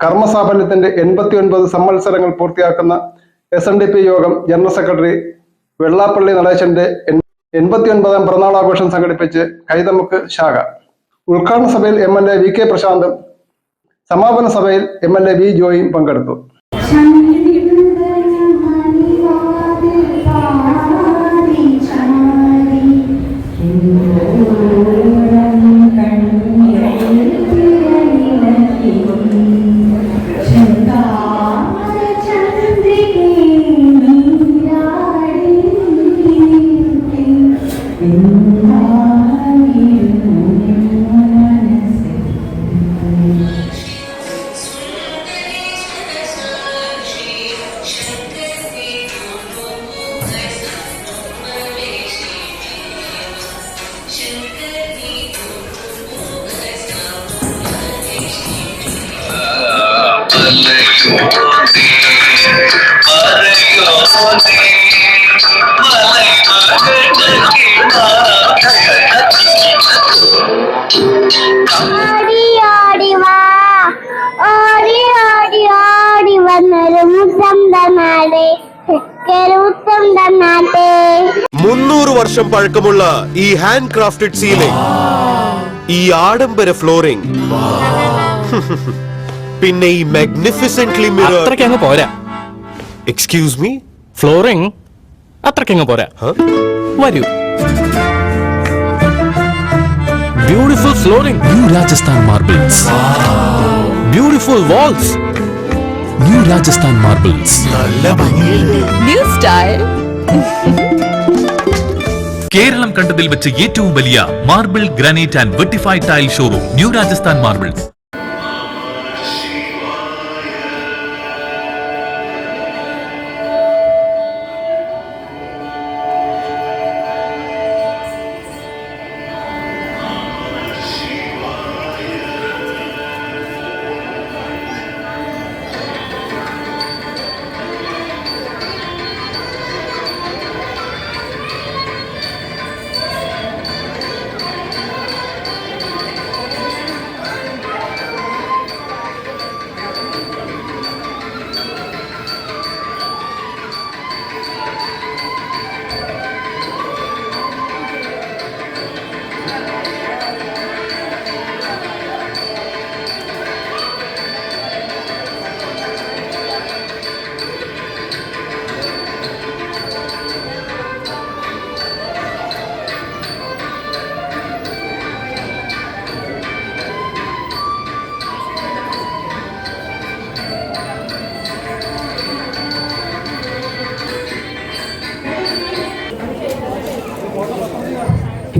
കർമ്മസാഫല്യത്തിന്റെ എൺപത്തി ഒൻപത് സമ്മത്സരങ്ങൾ പൂർത്തിയാക്കുന്ന എസ് എൻ ഡി പി യോഗം ജനറൽ സെക്രട്ടറി വെള്ളാപ്പള്ളി നടേശന്റെ എൺപത്തി ഒൻപതാം പിറന്നാളാഘോഷം സംഘടിപ്പിച്ച് കൈതമുക്ക് ശാഖ. ഉദ്ഘാടന സഭയിൽ M L A V K പ്രശാന്തും സമാപന സഭയിൽ എം എൽ എ വി ജോയും പങ്കെടുത്തു. മുന്നൂറ് വർഷം പഴക്കമുള്ള ഈ ഹാൻഡ് ക്രാഫ്റ്റഡ് സീലിംഗ് ഈ ആഡംബര ഫ്ലോറിംഗ് പിന്നെ ഈ മാഗ്നിഫിസെന്റ്ലി മിറർ അത്രയ്ക്ക് അങ്ങ് പോരാ. എക്സ്ക്യൂസ് മീ ഫ്ലോറിംഗ് അത്രയ്ക്ക് അങ്ങ് പോരാ. വരൂ. Beautiful flooring new Rajasthan marbles beautiful walls new Rajasthan marbles new style Kerala കണ്ടതിൽ വെച്ച് ഏറ്റവും വലിയ marble granite and vitrified tile showroom new Rajasthan marbles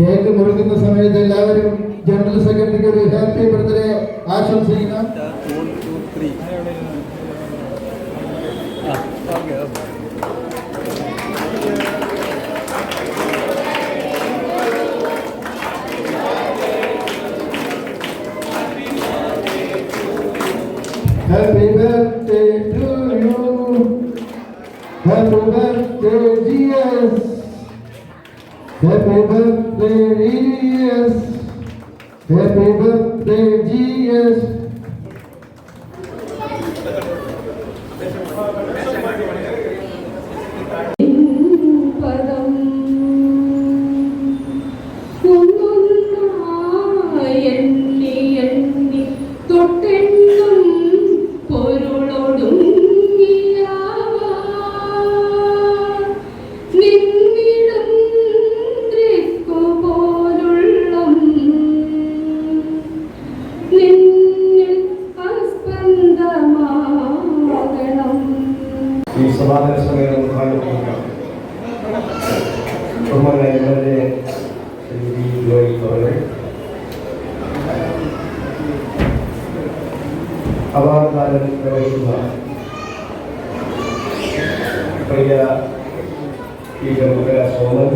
cake മുറിക്കുന്ന സമയത്ത് എല്ലാവരും ജനറൽ സെക്രട്ടറിക്ക് ഒരു ഹാപ്പി ബർത്ത്ഡേ ആശംസിക്കണം happy birthday GS. Happy birthday, GS. പദം അവാർഡ്ദാനം പ്രവേശിക്കുക പ്രിയ ഈ പ്രമുഖ Soman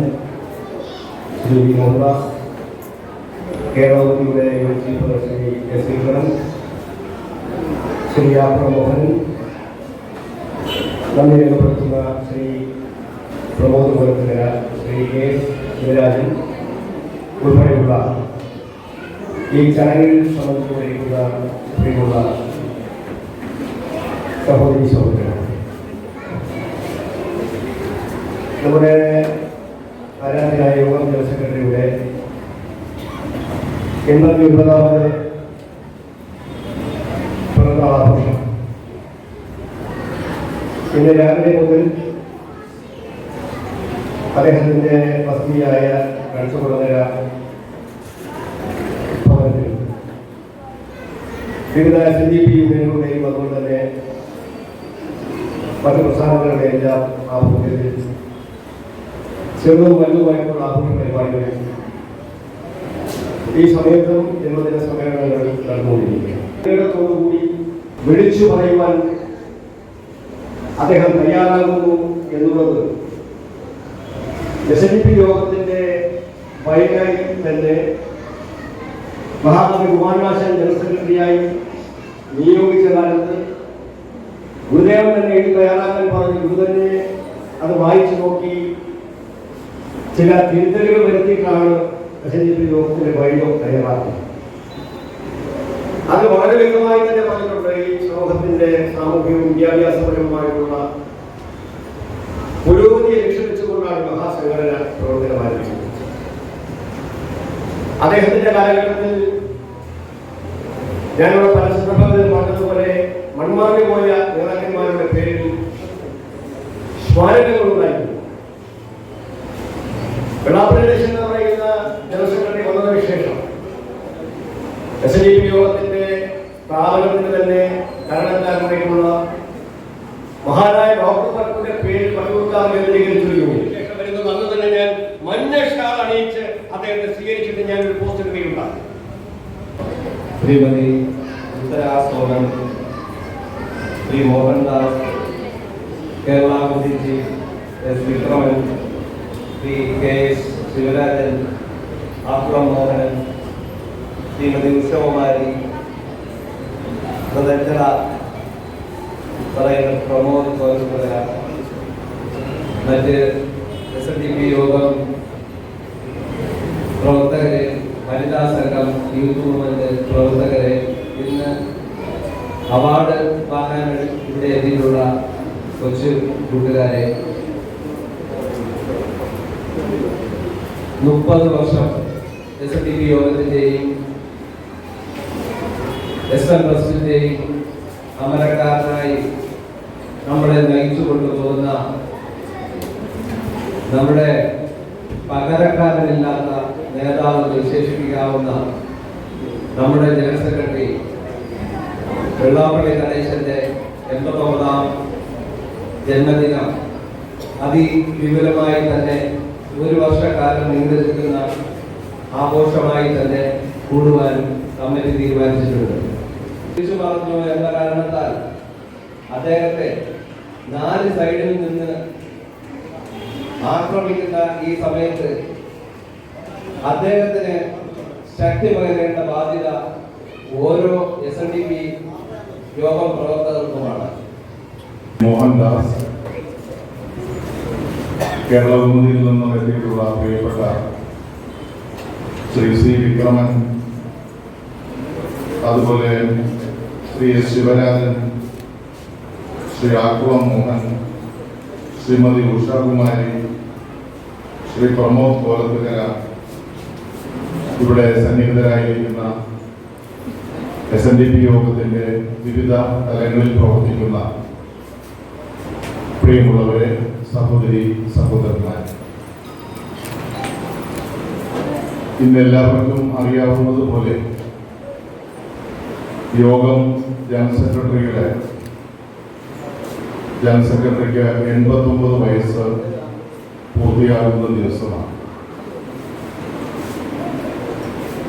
Shri Mohandas കേരളത്തിലൂടെ chief Shri S Sreedharan Shri R Mohan നന്ദി രേഖപ്പെടുത്തുന്ന ശ്രീ പ്രമോദ് കുലത്തിനര ശ്രീ കെ ശിവരാജൻ ഉൾപ്പെടെയുള്ള ഈ ചടങ്ങിൽ സംബന്ധിച്ചുകൊണ്ടിരിക്കുന്ന പ്രിയമുള്ള സഹോദരി സഹോദരൻ. നമ്മുടെ ആരാധനായ യോഗം ജനറൽ സെക്രട്ടറിയുടെ എൺപത്തി ഒൻപതാമത് പിറന്നാളാഘോഷം. ഇന്ന് രാവിലെ മുതൽ അദ്ദേഹത്തിന്റെ വസതിയായ കഴുത്തുകുളങ്ങര ഭവനത്തിൽ വിവിധ എൻ ഡി പി യൂണിയനുകളുടെയും അതുപോലെ തന്നെ മറ്റ് പ്രസ്ഥാനങ്ങളുടെ എല്ലാം ആഭിമുഖ്യത്തിൽ ചെറുതും വലുതുമായിട്ടുള്ള ആഘോഷ പരിപാടികൾ ഈ സമയത്തും ജന്മദിന സമ്മേളനങ്ങൾ നടന്നുകൊണ്ടിരിക്കുകയാണ് കൂടി വിളിച്ചു പറയുവാൻ അദ്ദേഹം തയ്യാറാകുന്നു എന്നുള്ളത് എസ് എൻ പി യോഗത്തിന്റെ വൈകായി തന്നെ മഹാകവി കുമാരനാശൻ ജനറൽ സെക്രട്ടറിയായി നിയോഗിച്ച കാലത്ത് ഗുരുദേവൻ തന്നെ എഴുതി തയ്യാറാക്കാൻ പറഞ്ഞു. ഗുരു തന്നെ അത് വായിച്ചു നോക്കി. ചില തിരുത്തലുകൾ വരുത്തിയിട്ടാണ് എസ് എൻ ഡി പി യോഗത്തിന്റെ വഴിയോ തയ്യാറാക്കുന്നത് അത് വളരെ വ്യക്തമായി തന്നെ പറഞ്ഞിട്ടുണ്ട്. ഈ സമൂഹത്തിന്റെ സാമൂഹികവും വിദ്യാഭ്യാസപരവുമായിട്ടുള്ള പുരോഗതിയെ ലക്ഷ്യവെച്ചുകൊണ്ടാണ് മഹാസംഘടന പ്രവർത്തനം അദ്ദേഹത്തിന്റെ കാലഘട്ടത്തിൽ ഞാനിവിടെ പല സന്ദർഭങ്ങളിൽ പറഞ്ഞതുപോലെ മൺമറഞ്ഞു പോയ നേതാക്കന്മാരുടെ പേരിൽ വെള്ളാപ്പള്ളി ദേശം എന്ന് പറയുന്ന സെക്രട്ടറി വന്നതിന് ശേഷം എസ് ഡി പി യോഗത്തിന്റെ സ്ഥാപനത്തിന് തന്നെ കാരണക്കാരനായിട്ടുള്ള മഹാനായ ഡോക്ടർ പരത്തിന്റെ പേരിൽ പണിമുത്താൻ കേന്ദ്രീകരിച്ചു ശേഷം അന്ന് തന്നെ ഞാൻ മഞ്ഞ ഷാൾ അണിയിച്ച് അദ്ദേഹത്തെ സ്വീകരിച്ചിട്ട് ഞാൻ ഒരു പോസ്റ്റ് ഇടുകയുണ്ടായി Shrimati Uthara Soman Shri Mohandas Kerala മുദിജി S Vikraman Shri K S Sivarajan Akkulam Mohanan Shrimati Ushakumari പ്രദക്ഷണ പറയുന്ന പ്രമോദ് കോലപ്പുഴ മറ്റ് എസ് എൻ ഡി പി യോഗം പ്രവർത്തകരെ വനിതാ സംഘം യൂത്ത് മൂവ്മെന്റ് പ്രവർത്തകരെ ഇന്ന് അവാർഡ് വാങ്ങാൻ ഇവിടെ എത്തിയിട്ടുള്ള കൊച്ചു കൂട്ടുകാരെ മുപ്പത് വർഷം എസ് എൻ ഡി പി യോഗത്തിന്റെയും എസ് എൻ ട്രസ്റ്റിന്റെയും അമരക്കാരനായി നമ്മളെ നയിച്ചു കൊണ്ടുപോകുന്ന നമ്മുടെ പകരക്കാരനില്ലാത്ത നേതാവ് വിശേഷിപ്പിക്കാവുന്ന നമ്മുടെ ജനറൽ സെക്രട്ടറി വെള്ളാപ്പള്ളി ഗണേശന്റെ എൺപത്തൊമ്പതാം ജന്മദിനം. അതിവിപുലമായി തന്നെ ഒരു വർഷക്കാലം നീണ്ടു ആഘോഷമായി തന്നെ കൂടുവാനും കമ്മിറ്റി തീരുമാനിച്ചിട്ടുണ്ട്. പറഞ്ഞു എന്ന കാരണത്താൽ അദ്ദേഹത്തെ നാല് സൈഡിൽ നിന്ന് ആക്രമിക്കുന്ന ഈ സമയത്ത് അദ്ദേഹത്തിന് ശക്തി പകരേണ്ട ബാധ്യത ഓരോ എസ് എൻ ഡി പി യോഗം പ്രവർത്തകർക്കുമാണ്. മോഹൻദാസ്. കേരള ഉന്നതിയിൽ നിന്നും എത്തിയിട്ടുള്ള പ്രിയപ്പെട്ട ശ്രീ സി വിക്രമൻ അതുപോലെ ശ്രീ എസ് ശിവരാജൻ ശ്രീ ആക്കുളം മോഹൻ ശ്രീമതി ഉഷാകുമാരി ശ്രീ പ്രമോദ് കോലത്തുകര ഇവിടെ സന്നിഹിതരായിരിക്കുന്ന എസ് എൻ ഡി പി യോഗത്തിന്റെ വിവിധ തലങ്ങളിൽ പ്രവർത്തിക്കുന്ന പ്രിയമുള്ളവരെ സഹോദരി സഹോദരന്മാർ ഇന്ന് എല്ലാവർക്കും അറിയാവുന്നതുപോലെ യോഗം ജനറൽ സെക്രട്ടറിയുടെ ജനറൽ സെക്രട്ടറിക്ക് എൺപത്തൊമ്പത് വയസ്സ് പൂർത്തിയാകുന്ന ദിവസമാണ്.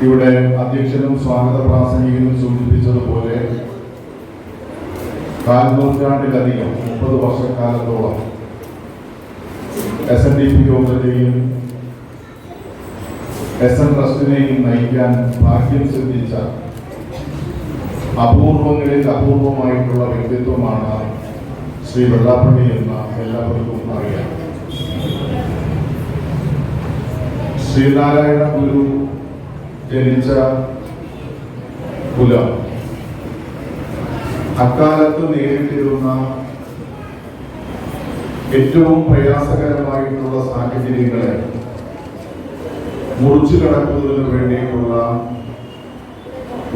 ഇവിടെ അധ്യക്ഷനും സ്വാഗത പ്രാസംഗികനും സൂചിപ്പിച്ചതുപോലെ കാൽനൂറ്റാണ്ടിലധികം മുപ്പത് വർഷക്കാലത്തോളം എസ് എൻ ഡി പി യോഗത്തെയും എസ് എൻ ട്രസ്റ്റിനെയും നയിക്കാൻ ഭാഗ്യം സിദ്ധിച്ച അപൂർവങ്ങളിൽ അപൂർവമായിട്ടുള്ള വ്യക്തിത്വമാണ് ശ്രീ വെള്ളാപ്പള്ളി എന്ന എല്ലാവർക്കും അറിയാം. ശ്രീനാരായണ ഗുരു ജനിച്ച കുലം അക്കാലത്ത് നേരിട്ടിരുന്ന ഏറ്റവും പ്രയാസകരമായിട്ടുള്ള സാഹചര്യങ്ങളെ മുറിച്ചു കടക്കുന്നതിന് വേണ്ടിയിട്ടുള്ള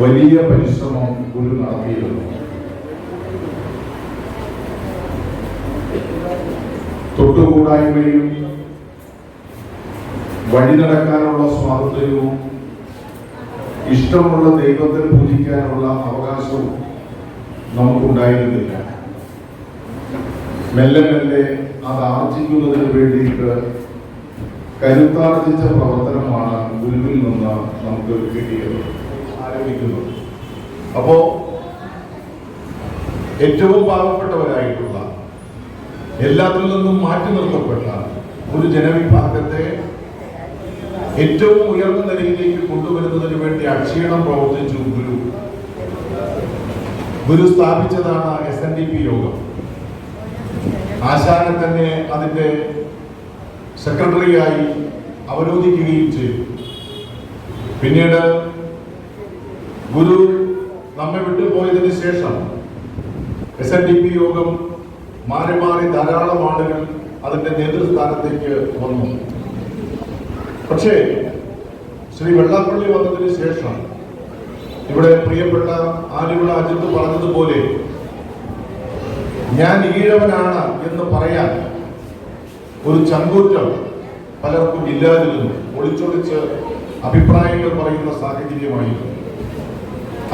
വലിയ പരിശ്രമം ഗുരു നടത്തിയിരുന്നു. തൊട്ടുകൂടായ്മയും വഴി നടക്കാനുള്ള സ്വാതന്ത്ര്യവും ഇഷ്ടമുള്ള ദൈവത്തിന് പൂജിക്കാനുള്ള അവകാശവും നമുക്കുണ്ടായിരുന്നില്ല. മെല്ലെ മെല്ലെ അത് ആർജിക്കുന്നതിന് വേണ്ടിയിട്ട് കരുത്താർജിച്ച പ്രവർത്തനമാണ് ഗുരുവിൽ നിന്ന് നമുക്ക് കിട്ടിയത് ആരംഭിക്കുന്നത്. അപ്പോ ഏറ്റവും പാവപ്പെട്ടവരായിട്ടുള്ള എല്ലാത്തിൽ നിന്നും മാറ്റി നിർത്തപ്പെട്ട ഒരു ജനവിഭാഗത്തെ ഏറ്റവും ഉയർന്ന നിലയിലേക്ക് കൊണ്ടുവരുന്നതിന് വേണ്ടി അക്ഷീണം പ്രവർത്തിച്ചു ഗുരു. ഗുരു സ്ഥാപിച്ചതാണ് എസ് എൻ ഡി പി യോഗം. ആശാനെ തന്നെ അതിന്റെ സെക്രട്ടറിയായി അവരോധിക്കുകയും ചെയ്തു. പിന്നീട് ഗുരു നമ്മെ വിട്ടുപോയതിന് ശേഷം എസ് എൻ ഡി പി യോഗം മാറി മാറി ധാരാളം ആളുകൾ അതിന്റെ നേതൃസ്ഥാനത്തേക്ക് വന്നു. പക്ഷേ ശ്രീ വെള്ളാപ്പള്ളി വന്നതിന് ശേഷം ഇവിടെ പ്രിയപ്പെട്ട ആലുവിള അജിത്ത് പറഞ്ഞതുപോലെ ഞാൻ ഈഴവനാണ് എന്ന് പറയാൻ ഒരു ചങ്കൂറ്റം പലർക്കും ഇല്ലാതിരുന്നു. ഒളിച്ചൊളിച്ച് അഭിപ്രായങ്ങൾ പറയുന്ന സാഹചര്യമായിരുന്നു.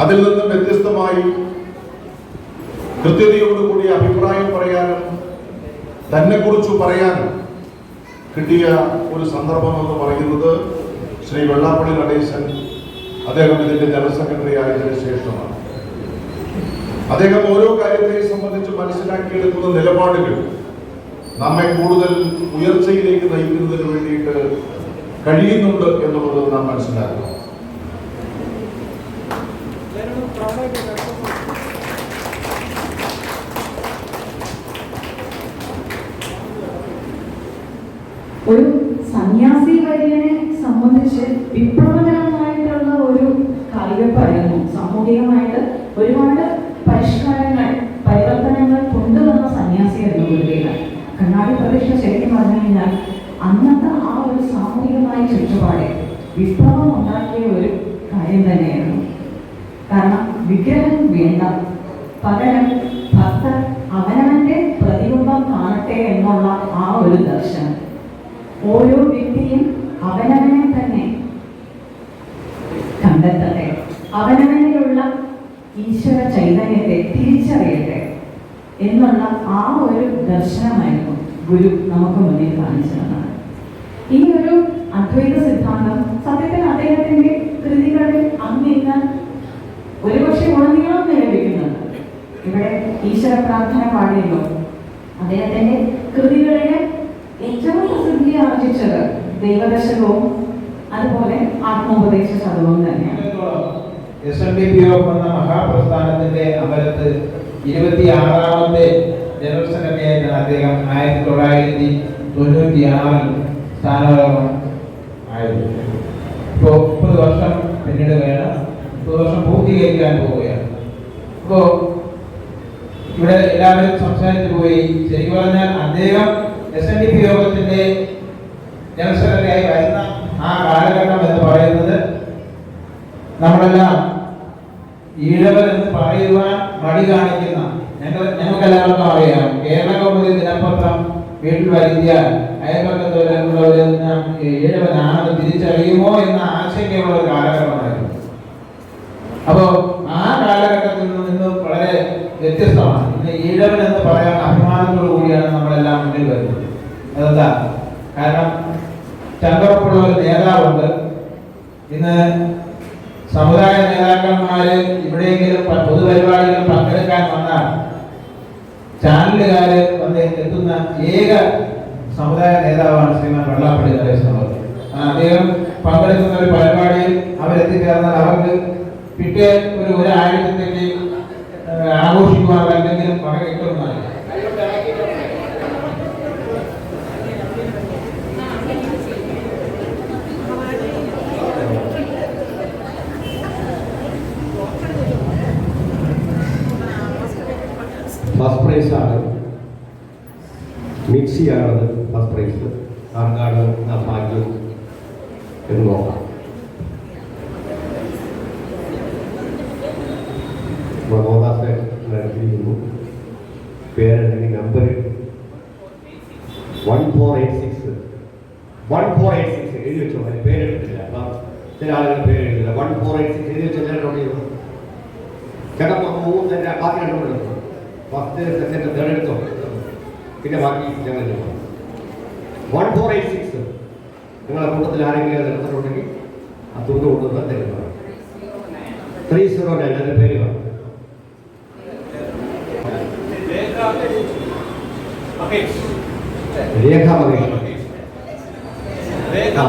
അതിൽ നിന്നും വ്യത്യസ്തമായി കൃത്യതയോടുകൂടി അഭിപ്രായം പറയാനും തന്നെ പറയാനും കിട്ടിയ ഒരു സന്ദർഭം എന്ന് പറയുന്നത് ശ്രീ വെള്ളാപ്പള്ളി നടേശൻ അദ്ദേഹം ഇതിന്റെ ജനറൽ സെക്രട്ടറി ആയതിനു ശേഷമാണ്. അദ്ദേഹം ഓരോ കാര്യത്തെയും സംബന്ധിച്ച് മനസ്സിലാക്കിയെടുക്കുന്ന നിലപാടുകൾ നമ്മെ കൂടുതൽ ഉയർച്ചയിലേക്ക് നയിക്കുന്നതിന് വേണ്ടിയിട്ട് കഴിയുന്നുണ്ട് എന്നുള്ളത് നാം മനസ്സിലാക്കണം. ഒരു സന്യാസി വര്യനെ സംബന്ധിച്ച് വിപ്ലവകരമായിട്ടുള്ള ഒരു കാൽവെപ്പായിരുന്നു സാമൂഹികമായിട്ട് ഒരുപാട് പരിഷ്കാരങ്ങൾ പരിവർത്തനങ്ങൾ കൊണ്ടുവന്ന സന്യാസിയായിരുന്നു ഗുരുദേവൻ. കണ്ണാടി പ്രദേശം ശരിക്കും പറഞ്ഞു കഴിഞ്ഞാൽ അന്നത്തെ ആ ഒരു സാമൂഹികമായ ചുറ്റുപാട് വിപ്ലവം ഉണ്ടാക്കിയ ഒരു കാര്യം തന്നെയായിരുന്നു. കാരണം വിഗ്രഹം വേണ്ട. പകരം ഭക്തർ ഓരോ വ്യക്തിയും അവനവനെ തന്നെ കണ്ടെത്തട്ടെ. അവനവനിലുള്ള ഈശ്വര ചൈതന്യത്തെ തിരിച്ചറിയട്ടെ എന്നുള്ള ആ ഒരു ദർശനമായിരുന്നു ഗുരു നമുക്ക് മുന്നിൽ കാണിച്ചു തന്നത് ഈ ഒരു അദ്വൈത സിദ്ധാന്തം സത്യത്തിൽ അദ്ദേഹത്തിന്റെ കൃതികളിൽ അങ്ങിന്ന് ഒരുപക്ഷെ ഉടനീളം നിലവിക്കുന്നുണ്ട് ഇവിടെ ഈശ്വര പ്രാർത്ഥന പാടിയല്ലോ. അദ്ദേഹത്തിന്റെ കൃതികളിലെ ദൈവദർശനവും ദൈവദശകവും അതുപോലെ ആത്മോപദേശ ശതകവും തന്നെയാണ്. എസ് എൻ ഡി പി എന്ന മഹാപ്രസ്ഥാനത്തിന്റെ അമരത്ത് ഇരുപത്തിയാറാമത്തെ ജനറൽ സെക്രട്ടറിയായിട്ടാണ് അദ്ദേഹം ആയിരത്തി തൊള്ളായിരത്തി തൊണ്ണൂറ്റി ആറിൽ സ്ഥാനാരോഹണം ആയത്. ഇപ്പോൾ മുപ്പത് വർഷം പിന്നിടുകയാണ് മുപ്പത് വർഷം പൂർത്തീകരിക്കാൻ പോവുകയാണ്. അപ്പോൾ ഇവിടെ എല്ലാവരും സംസാരിച്ചു പോയി. ശരിക്കും പറഞ്ഞാൽ അദ്ദേഹം എസ് എൻ ഡി പി യോഗത്തിന്റെ ജനറൽ സെക്രട്ടറിയായി വരുന്ന ആ കാലഘട്ടം എന്ന് പറയുന്നത് നമ്മളെല്ലാം ഈഴവർ എന്ന് പറയുവാൻ മടി കാണിക്കുന്ന ഞങ്ങൾ ഞങ്ങൾക്കെല്ലാവർക്കും അറിയാം കേരള കൗമുദി ദിനപത്രം വീട്ടിൽ വരുത്തിയാൽ അയൽപക്കത്തുള്ളവർ ഏഴവനാണെന്ന് തിരിച്ചറിയുമോ എന്ന ആശങ്കയുള്ള ഒരു കാലഘട്ടമായിരുന്നു. അപ്പോ ആ കാലഘട്ടത്തിൽ നിന്ന് വളരെ വ്യത്യസ്തമാണ്. ഇന്ന് ഈഴവൻ എന്ന് പറയാൻ അഭിമാനത്തോടു കൂടിയാണ് നമ്മളെല്ലാം മുന്നിൽ വരുന്നത്. അതെന്താ? കാരണം ചങ്കപ്പുള്ള ഒരു നേതാവുണ്ട്. ഇന്ന് സമുദായ നേതാക്കന്മാര് ഇവിടെയെങ്കിലും പൊതുപരിപാടികളിൽ പങ്കെടുക്കാൻ വന്നാൽ ചാനലുകാര് വന്ന് ഏക സമുദായ നേതാവാണ് ശ്രീമാൻ വെള്ളാപ്പള്ളി അവർ. അദ്ദേഹം പങ്കെടുക്കുന്ന ഒരു പരിപാടിയിൽ അവരെത്തിച്ചേർന്നാൽ അവർക്ക് പിറ്റേ ഒരു ഒരാഴ്ചത്തേക്ക് ആഘോഷിക്കുവാനുള്ള എന്തെങ്കിലും വക കിട്ടുന്നതാണ് പ്രൈസ് മിക്സിയാണ് ഫസ്റ്റ് പ്രൈസ്. ആർക്കാണ് ആ എന്ന് നോക്കാം. മനോദാസ് നടത്തിയിരിക്കുന്നു പേരുണ്ടെങ്കിൽ number one four eight six. One four eight six. എഴുതി വെച്ചോ അതിന് പേരെടുത്തില്ല അപ്പം ചില ആളുകൾ പേര് എഴുതില്ല വൺ ഫോർ എയ്റ്റ് സിക്സ്. എഴുതി വെച്ചോ എല്ലാവരും നോട്ട് ചെയ്തു ചേട്ടൻ മൂന്ന് ബാക്കി രണ്ടും ഫസ്റ്റ് സെക്കൻഡ് തേർഡ് എടുത്തോ? പിന്നെ ബാക്കി ഞങ്ങൾ വൺ ഫോർ എയ്റ്റ് സിക്സ് നിങ്ങളുടെ കൂട്ടത്തിൽ ആരെങ്കിലും നിർത്തിട്ടുണ്ടെങ്കിൽ ആ തുക കൊണ്ടുവന്ന് തരുന്നതാണ് ത്രീ. സീറോ നയൻ അതിന്റെ പേര് രേഖ മകേഷ്. ആ.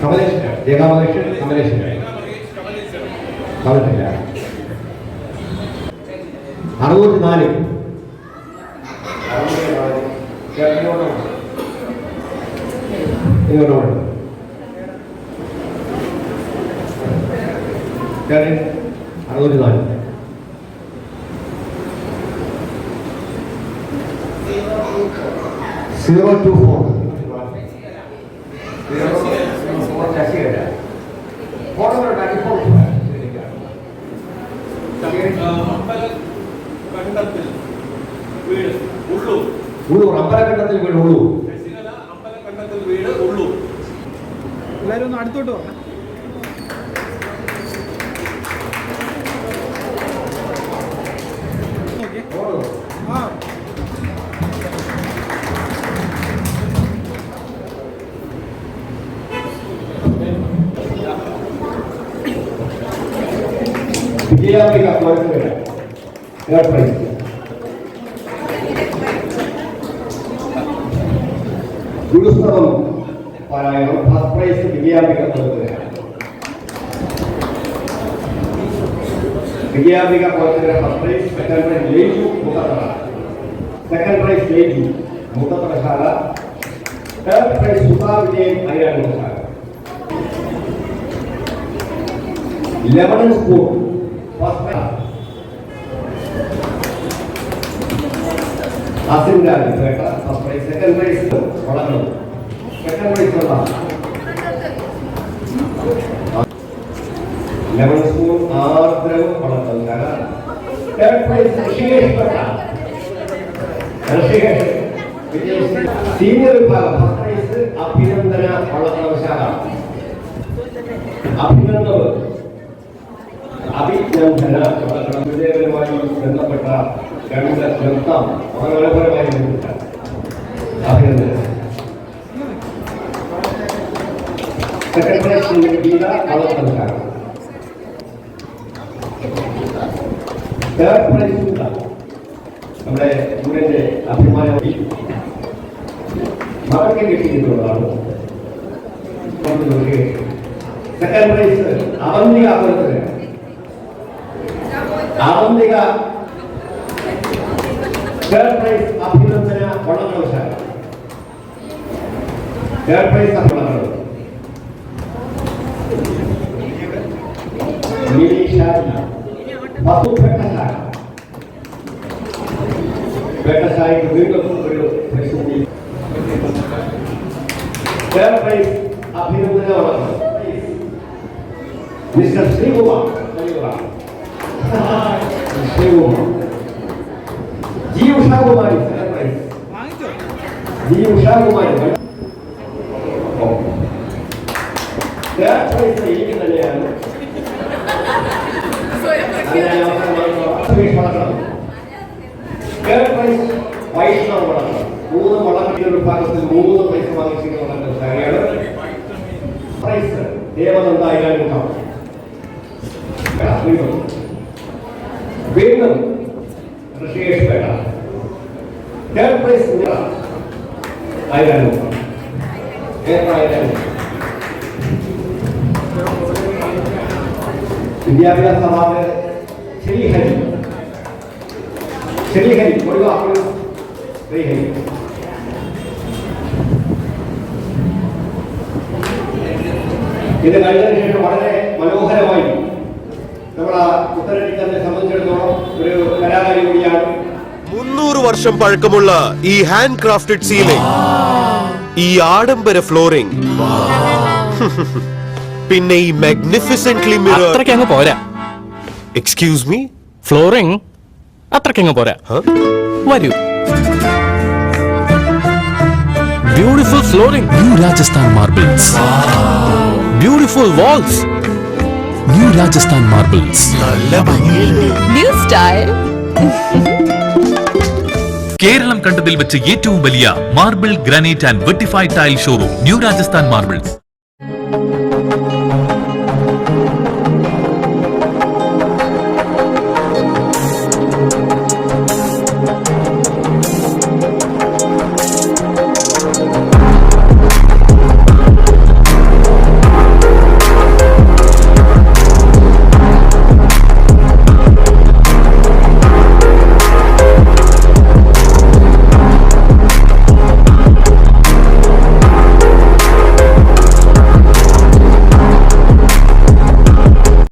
കമലേഷ് രേഖ മകേഷ് കമലേഷ് കമലില്ല അറുപത്തി നാല് ഇങ്ങോട്ട് അറുപത്തി നാല് സീറോ ടു ഫോർ ഉള്ളൂർ അമ്പലക്കണ്ടത്തിൽ വീട് ഉള്ളൂർ എല്ലാവരും ഒന്ന് അടുത്തോട്ട് വാ. ആ. വിജയാംബിക കോഴപ്പമില്ല വിജയാംബിക കോളേജിലെ first prize second prize Leju Muthathara second prize Leju മുത്തത്തറശാല third prize Sudha Vijayan അയ്യാനുശാല lemon spoon first prize അസിന്റെ Petta first prize second prize വളർന്നു സെക്കൻഡ് പ്രൈസ് ഉള്ള ലെമൺ സ്പൂൺ ആർദ്രവും വളർത്തും കാരണം third prize Rishikesh Petta Rishikesh senior വിഭാഗം ഫസ്റ്റ് അഭിനന്ദന. വളർത്തവശാല അഭിനന്ദവ് അഭിനന്ദന വിജയകരമായി ബന്ധപ്പെട്ട രണ്ട് നൃത്തം മംഗളപരമായി നിർമ്മിച്ച അഭിനന്ദനം സെക്കൻഡ് ഗീത വളർത്തൽക്കാരൻ തേർഡ് പ്രൈസ് നമ്മുടെ സ്റ്റുഡന്റ് അഭിമാനമായി മകൾക്ക് കിട്ടിയിട്ടുള്ളതാണ് സെക്കൻഡ് പ്രൈസ് അവന്തിക അപകടത്തിന് അവന്തിക തേർഡ് പ്രൈസ് അഭിനന്ദന വള്ളങ്ങളശാല തേർഡ് പ്രൈസ് അഭിനന്ദനം പത്തു പേട്ടശാല പേട്ടശാലയ്ക്ക് വീണ്ടും ഒരു പ്രസിദ്ധി തേർഡ് പ്രൈസ് അഭിനന്ദന വള്ളങ്ങൾ mister Sreekumar Sreekumar Sreekumar G Ushakumari second prize G Ushakumari third prize എനിക്ക് തന്നെയാണ് തേർഡ് പ്രൈസ് മൂന്ന് മൂന്ന് പ്രൈസ് വാങ്ങിച്ചിരിക്കുന്ന വളർത്തൽ ശാഖയാണ് പ്രൈസ് വീണ്ടും പ്രൈസ് വിദ്യാഭ്യാസ ശ്രീഹരി. ശ്രീഹരി ഒഴിവാക്കുക ശ്രീഹരി ഇത് കഴിഞ്ഞതിന് ശേഷം വളരെ മനോഹരമായി നമ്മൾ നമ്മുടെ ഉത്തരേന്ത്യക്കാരനെ സംബന്ധിച്ചിടത്തോളം ഒരു കലാകാരി കൂടിയാണ്. മുന്നൂറ് വർഷം പഴക്കമുള്ള ഈ ഹാൻഡ് ക്രാഫ്റ്റഡ് സീലിംഗ് ഈ ആഡംബര ഫ്ലോറിംഗ് പിന്നെ ഈ മാഗ്നിഫിസെന്റ്ലി മിറർ അത്രയ്ക്ക് അങ്ങ് പോരാ. എക്സ്ക്യൂസ് മീ ഫ്ലോറിംഗ് അത്രയ്ക്ക് അങ്ങ് പോരാ വരൂ. Beautiful flooring new Rajasthan marbles beautiful walls new Rajasthan marbles new style Keralam കണ്ടതിൽ വെച്ച് ഏറ്റവും വലിയ marble granite and vitrified tile showroom new Rajasthan marbles